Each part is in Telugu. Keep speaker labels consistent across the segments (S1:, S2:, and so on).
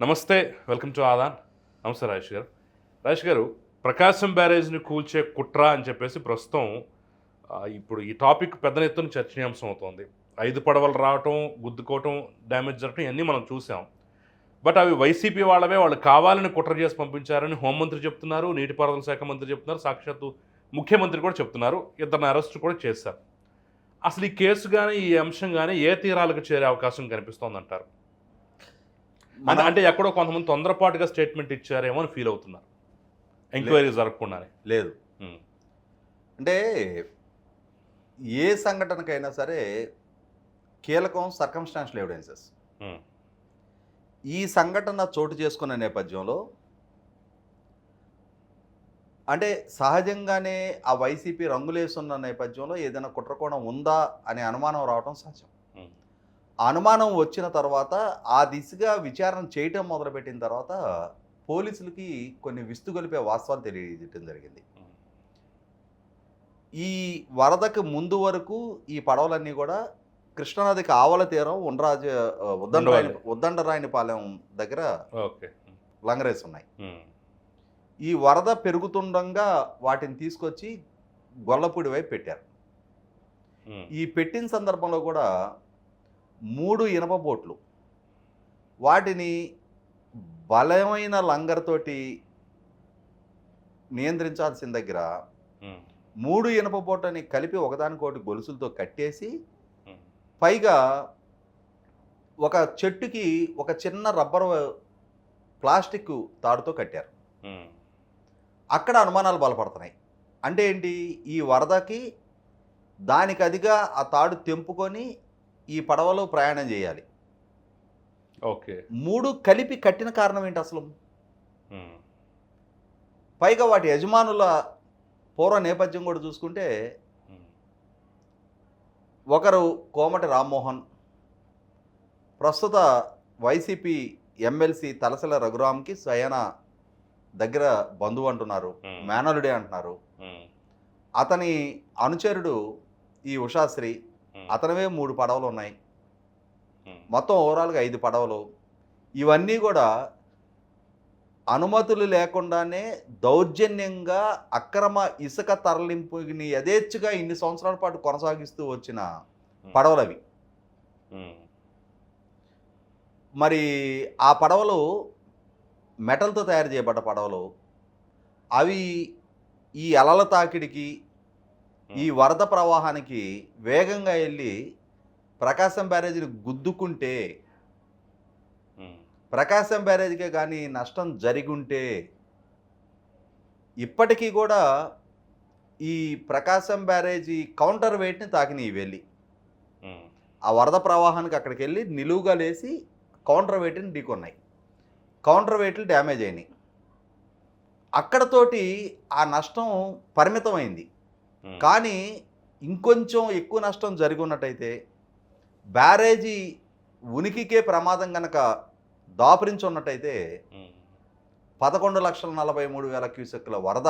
S1: నమస్తే వెల్కమ్ టు ఆదాన్. నమస్తే రాజేష్ గారు. రాజేష్ గారు ప్రకాశం బ్యారేజ్ని కూల్చే కుట్ర అని చెప్పేసి ప్రస్తుతం ఇప్పుడు ఈ టాపిక్ పెద్ద ఎత్తున చర్చనీయాంశం అవుతోంది. ఐదు పడవలు రావటం గుద్దుకోవటం డ్యామేజ్ జరగటం ఇవన్నీ మనం చూసాం. బట్ అవి వైసీపీ వాళ్ళవే వాళ్ళు కావాలని కుట్ర చేసి పంపించారని హోంమంత్రి చెప్తున్నారు నీటిపారుదల శాఖ మంత్రి చెప్తున్నారు సాక్షాత్తు ముఖ్యమంత్రి కూడా చెప్తున్నారు ఇద్దరిని అరెస్ట్ కూడా చేశారు. అసలు ఈ కేసు కానీ ఈ అంశం కానీ ఏ తీరాలకు చేరే అవకాశం కనిపిస్తోందంటారు? అంటే ఎక్కడో కొంతమంది తొందరపాటుగా స్టేట్మెంట్ ఇచ్చారేమో అని ఫీల్ అవుతున్నారు. ఎంక్వైరీ జరగకుండానే.
S2: లేదు. అంటే ఏ సంఘటనకైనా సరే కీలకం సర్కమ్స్టాన్షియల్ ఎవిడెన్సెస్ ఈ సంఘటన చోటు చేసుకున్న నేపథ్యంలో అంటే సహజంగానే ఆ వైసీపీ రంగులేసున్న నేపథ్యంలో ఏదైనా కుట్రకోణం ఉందా అనే అనుమానం రావడం సహజం. అనుమానం వచ్చిన తర్వాత ఆ దిశగా విచారణ చేయటం మొదలుపెట్టిన తర్వాత పోలీసులకి కొన్ని విస్తుగొలిపే వాస్తవాలు తెలియజేయటం జరిగింది. ఈ వరదకు ముందు వరకు ఈ పడవలన్నీ కూడా కృష్ణానదికి ఆవల తీరం ఉండ్రాజ ఉద్దండరాయని ఉద్దండరాయనిపాలెం దగ్గర లంగరేసి ఉన్నాయి. ఈ వరద పెరుగుతుండగా వాటిని తీసుకొచ్చి గొల్లపూడి వైపు పెట్టారు. ఈ పెట్టిన సందర్భంలో కూడా మూడు ఇనప బోట్లు. వాటిని బలమైన లంగర్తోటి నియంత్రించాల్సిన దగ్గర మూడు ఇనప బోట్లని కలిపి ఒకదానికొకటి గొలుసులతో కట్టేసి పైగా ఒక చెట్టుకి ఒక చిన్న రబ్బర్ ప్లాస్టిక్ తాడుతో కట్టారు. అక్కడ అనుమానాలు బలపడుతున్నాయి. అంటే ఏంటి? ఈ వరదకి దానికి అదిగా ఆ తాడు తెంపుకొని ఈ పడవలో ప్రయాణం చేయాలి.
S1: ఓకే.
S2: మూడు కలిపి కట్టిన కారణం ఏంటి అసలు? పైగా వాటి యజమానుల పూర్వ నేపథ్యం కూడా చూసుకుంటే ఒకరు కోమటి రామ్మోహన్ ప్రస్తుత వైసీపీ ఎమ్మెల్సీ తలసల రఘురామ్కి స్వయన దగ్గర బంధువు అంటున్నారు మేనలుడే అంటున్నారు. అతని అనుచరుడు ఈ ఉషాశ్రీ అతనివే మూడు పడవలు ఉన్నాయి. మొత్తం ఓవరాల్గా ఐదు పడవలు. ఇవన్నీ కూడా అనుమతులు లేకుండానే దౌర్జన్యంగా అక్రమ ఇసుక తరలింపుని యథేచ్ఛగా ఇన్ని సంవత్సరాల పాటు కొనసాగిస్తూ వచ్చిన పడవలవి మరి ఆ పడవలు మెటల్తో తయారు చేయబడ్డ పడవలు. అవి ఈ అలల తాకిడికి ఈ వరద ప్రవాహానికి వేగంగా వెళ్ళి ప్రకాశం బ్యారేజీని గుద్దుకుంటే ప్రకాశం బ్యారేజీకే కానీ నష్టం జరిగుంటే ఇప్పటికీ కూడా ఈ ప్రకాశం బ్యారేజీ కౌంటర్ వెయిట్ని తాకినాయి వెళ్ళి. ఆ వరద ప్రవాహానికి అక్కడికి వెళ్ళి నిలువుగా లేసి కౌంటర్ వెయిట్ని ఢీకొన్నాయి. కౌంటర్ వెయిట్లు డ్యామేజ్ అయినాయి. అక్కడతోటి ఆ నష్టం పరిమితమైంది. కానీ ఇంకొంచెం ఎక్కువ నష్టం జరిగి ఉన్నట్టయితే బ్యారేజీ ఉనికికే ప్రమాదం కనుక దాపురించి ఉన్నట్టయితే
S1: ఉమ్,
S2: పదకొండు లక్షల నలభై మూడు వేల క్యూసెక్కుల వరద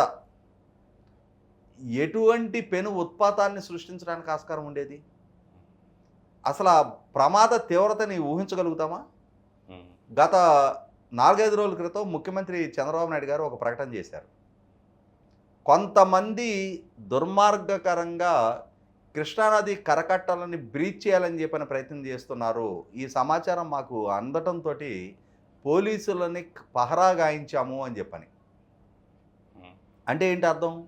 S2: ఎటువంటి పెను ఉత్పాతాన్ని సృష్టించడానికి ఆస్కారం ఉండేది? అసలు ఆ ప్రమాద తీవ్రతని ఊహించగలుగుతామా?
S1: ఉమ్,
S2: గత నాలుగైదు రోజుల క్రితం ముఖ్యమంత్రి చంద్రబాబు నాయుడు గారు ఒక ప్రకటన చేశారు. కొంతమంది దుర్మార్గకరంగా కృష్ణానది కరకట్టలని బ్రీచ్ చేయాలని చెప్పిన ప్రయత్నం చేస్తున్నారు. ఈ సమాచారం మాకు అందటంతో పోలీసులని పహరా గాయించాము అని చెప్పని. అంటే ఏంటి అర్థం?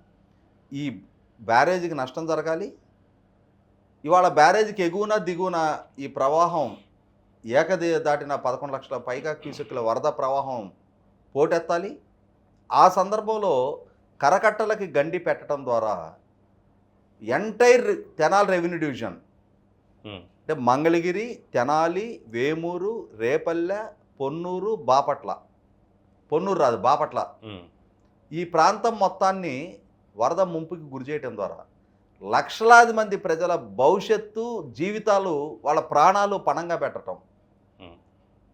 S2: ఈ బ్యారేజీకి నష్టం జరగాలి. ఇవాళ బ్యారేజీకి ఎగువన దిగువన ఈ ప్రవాహం ఏకది దాటిన పదకొండు లక్షల పైగా క్యూసెక్కుల వరద ప్రవాహం పోటెత్తాలి. ఆ సందర్భంలో కరకట్టలకి గండి పెట్టడం ద్వారా ఎంటైర్ తెనాలి రెవెన్యూ డివిజన్. అంటే మంగళగిరి తెనాలి వేమూరు రేపల్లె పొన్నూరు బాపట్ల. పొన్నూరు రాదు బాపట్ల. ఈ ప్రాంతం మొత్తాన్ని వరద ముంపుకి గురి చేయటం ద్వారా లక్షలాది మంది ప్రజల భవిష్యత్తు జీవితాలు వాళ్ళ ప్రాణాలు పణంగా పెట్టడం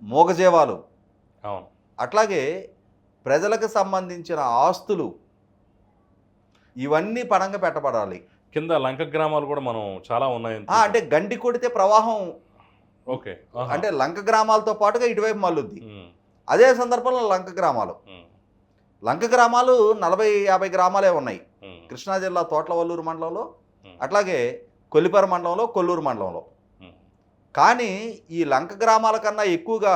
S2: మూగజీవాలు. అట్లాగే ప్రజలకు సంబంధించిన ఆస్తులు ఇవన్నీ పణంగా పెట్టబడాలి.
S1: కింద లంక గ్రామాలు కూడా మనం చాలా ఉన్నాయి
S2: అంటే గండి కొడితే ప్రవాహం
S1: ఓకే.
S2: అంటే లంక గ్రామాలతో పాటుగా ఇటువైపు మల్లుద్ది అదే సందర్భంలో లంక గ్రామాలు. లంక గ్రామాలు నలభై యాభై గ్రామాలే ఉన్నాయి. కృష్ణా జిల్లా తోట్లవల్లూరు మండలంలో అట్లాగే కొల్లిపర మండలంలో కొల్లూరు మండలంలో. కానీ ఈ లంక గ్రామాల కన్నా ఎక్కువగా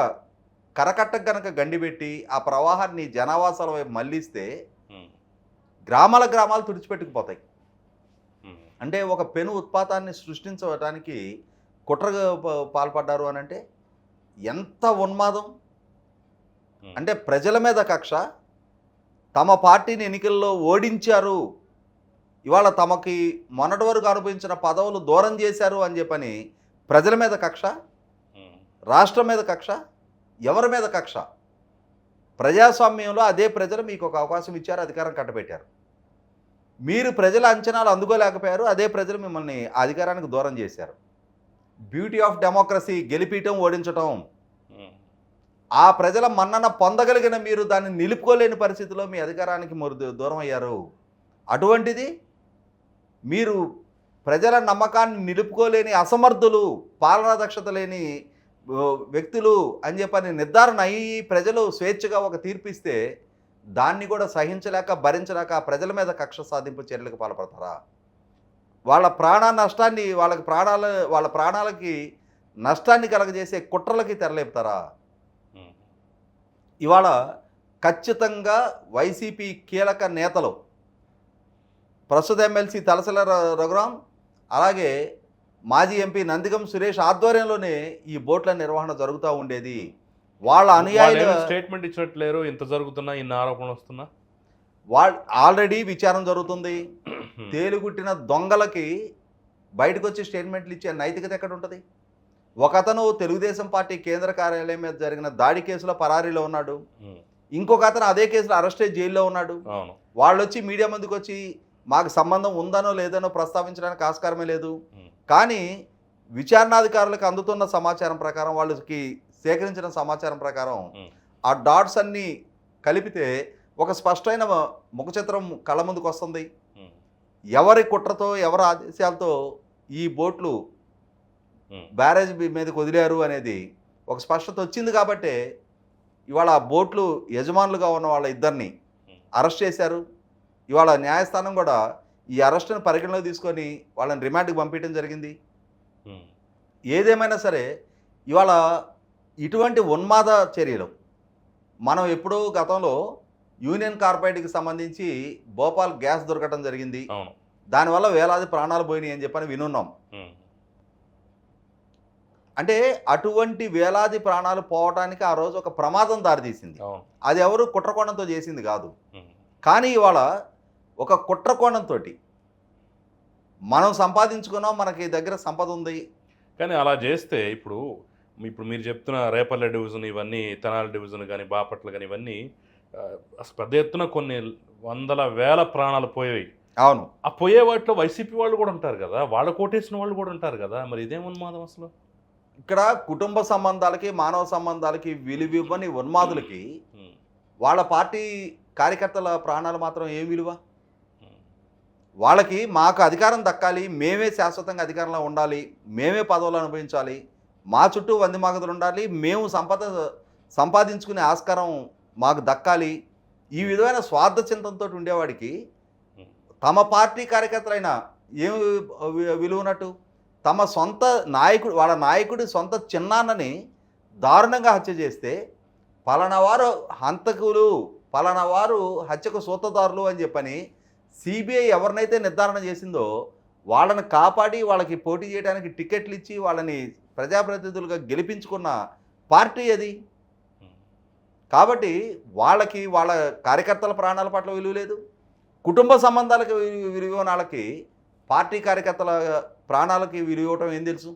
S2: కరకట్టకు గనక గండిపెట్టి ఆ ప్రవాహాన్ని జనావాసాల వైపు మళ్ళిస్తే
S1: ఉమ్,
S2: గ్రామాల గ్రామాలు తుడిచిపెట్టుకుపోతాయి. అంటే ఒక పెను ఉత్పాతాన్ని సృష్టించడానికి కుట్రగా ప- పాల్పడ్డారు అని అంటే ఎంత ఉన్మాదం? అంటే ప్రజల మీద కక్ష తమ పార్టీని ఎన్నికల్లో ఓడించారు ఇవాళ తమకి మొన్నటి వరకు అనుభవించిన పదవులు దూరం చేశారు అని చెప్పని ప్రజల మీద కక్ష రాష్ట్రం మీద కక్ష ఎవరి మీద కక్ష? ప్రజాస్వామ్యంలో అదే ప్రజలు మీకు ఒక అవకాశం ఇచ్చారు అధికారం కట్టబెట్టారు. మీరు ప్రజల అంచనాలు అందుకోలేకపోయారు అదే ప్రజలు మిమ్మల్ని అధికారానికి దూరం చేశారు. బ్యూటీ ఆఫ్ డెమోక్రసీ గెలిపీయటం ఓడించటం. ఆ ప్రజల మన్నన పొందగలిగిన మీరు దాన్ని నిలుపుకోలేని పరిస్థితిలో మీ అధికారానికి మరి దూరం అయ్యారు. అటువంటిది మీరు ప్రజల నమ్మకాన్ని నిలుపుకోలేని అసమర్థులు పాలనా దక్షత లేని వ్యక్తులు అని చెప్పని నిర్ధారణ అయ్యి ప్రజలు స్వేచ్ఛగా ఒక తీర్పిస్తే దాన్ని కూడా సహించలేక భరించలేక ప్రజల మీద కక్ష సాధింపు చర్యలకు పాల్పడతారా? వాళ్ళ ప్రాణ నష్టాన్ని వాళ్ళకి ప్రాణాల వాళ్ళ ప్రాణాలకి నష్టాన్ని కలగజేసే కుట్రలకి తెరలేపుతారా? ఇవాళ ఖచ్చితంగా వైసీపీ కీలక నేతలు ప్రస్తుత ఎమ్మెల్సీ తలసల రఘురాం అలాగే మాజీ ఎంపీ నందిగం సురేష్ ఆధ్వర్యంలోనే ఈ బోట్ల నిర్వహణ జరుగుతూ ఉండేది. వాళ్ళ అనుయాయులు
S1: స్టేట్మెంట్ ఇచ్చినట్లేరు? ఇంత జరుగుతున్నా ఇన్ని ఆరోపణలు వస్తున్నా?
S2: వాళ్ళ ఆల్రెడీ విచారం జరుగుతుంది. తేలుగుట్టిన దొంగలకి బయటకు వచ్చి స్టేట్మెంట్లు ఇచ్చే నైతికత ఎక్కడ ఉంటుంది? ఒకతను తెలుగుదేశం పార్టీ కేంద్ర కార్యాలయం మీద జరిగిన దాడి కేసులో పరారీలో ఉన్నాడు. ఇంకొక అతను అదే కేసులో అరెస్ట్ అయ్యి జైల్లో ఉన్నాడు. వాళ్ళు వచ్చి మీడియా ముందుకు వచ్చి మాకు సంబంధం ఉందనో లేదనో ప్రస్తావించడానికి ఆస్కారమే లేదు. కానీ విచారణాధికారులకు అందుతున్న సమాచారం ప్రకారం వాళ్ళకి సేకరించిన సమాచారం ప్రకారం ఆ డాట్స్ అన్నీ కలిపితే ఒక స్పష్టమైన ముఖ చిత్రం కళ్ళ ముందుకు వస్తుంది. ఎవరి కుట్రతో ఎవరి ఆదేశాలతో ఈ బోట్లు బ్యారేజ్ మీదకి వదిలారు అనేది ఒక స్పష్టత వచ్చింది కాబట్టే ఇవాళ ఆ బోట్లు యజమానులుగా ఉన్న వాళ్ళ ఇద్దరిని అరెస్ట్ చేశారు. ఇవాళ న్యాయస్థానం కూడా ఈ అరెస్టును పరిగణలోకి తీసుకొని వాళ్ళని రిమాండ్కి పంపించడం జరిగింది. ఏదేమైనా సరే ఇవాళ ఇటువంటి ఉన్మాద చర్యలు. మనం ఎప్పుడో గతంలో యూనియన్ కార్బైడ్కి సంబంధించి భోపాల్ గ్యాస్ దొరకటం జరిగింది. దానివల్ల వేలాది ప్రాణాలు పోయినాయి అని చెప్పని వినున్నాం. అంటే అటువంటి వేలాది ప్రాణాలు పోవటానికి ఆ రోజు ఒక ప్రమాదం దారితీసింది. అది ఎవరు కుట్రకోణంతో చేసింది కాదు. కానీ ఇవాళ ఒక కుట్రకోణంతో మనం సంపాదించుకున్నాం మనకి దగ్గర సంపద ఉంది.
S1: కానీ అలా చేస్తే ఇప్పుడు ఇప్పుడు మీరు చెప్తున్న రేపల్లె డివిజన్ ఇవన్నీ తెనాలి డివిజన్ కానీ బాపట్ల కానీ ఇవన్నీ పెద్ద ఎత్తున కొన్ని వందల వేల ప్రాణాలు పోయాయి.
S2: అవును.
S1: ఆ పోయే వాటిలో వైసీపీ వాళ్ళు కూడా ఉంటారు కదా? వాళ్ళ కోటేసిన వాళ్ళు కూడా ఉంటారు కదా? మరి ఇదేం ఉన్మాదం అసలు?
S2: ఇక్కడ కుటుంబ సంబంధాలకి మానవ సంబంధాలకి విలువివ్వని ఉన్మాదులకి వాళ్ళ పార్టీ కార్యకర్తల ప్రాణాలు మాత్రం ఏం విలువ? వాళ్ళకి మాకు అధికారం దక్కాలి మేమే శాశ్వతంగా అధికారంలో ఉండాలి మేమే పదవులు అనుభవించాలి మా చుట్టూ వంది మాగదులు ఉండాలి. మేము సంపద సంపాదించుకునే ఆస్కారం మాకు దక్కాలి. ఈ విధమైన స్వార్థ చింతనతో ఉండేవాడికి తమ పార్టీ కార్యకర్తలైన ఏం విలువనట్టు తమ సొంత నాయకుడు వాళ్ళ నాయకుడి సొంత చిన్నాన్నని దారుణంగా హత్య చేస్తే పలానవారు హంతకులు పలానవారు హత్యకు సూత్రదారులు అని చెప్పని సిబిఐ ఎవరినైతే నిర్ధారణ చేసిందో వాళ్ళని కాపాడి వాళ్ళకి పోటీ చేయడానికి టికెట్లు ఇచ్చి వాళ్ళని ప్రజాప్రతినిధులుగా గెలిపించుకున్న పార్టీ అది. కాబట్టి వాళ్ళకి వాళ్ళ కార్యకర్తల ప్రాణాల పట్ల విలువ లేదు. కుటుంబ సంబంధాలకి విలువ విలువ వాళ్ళకి పార్టీ కార్యకర్తల ప్రాణాలకి విలువ ఇవ్వటం ఏం తెలుసు?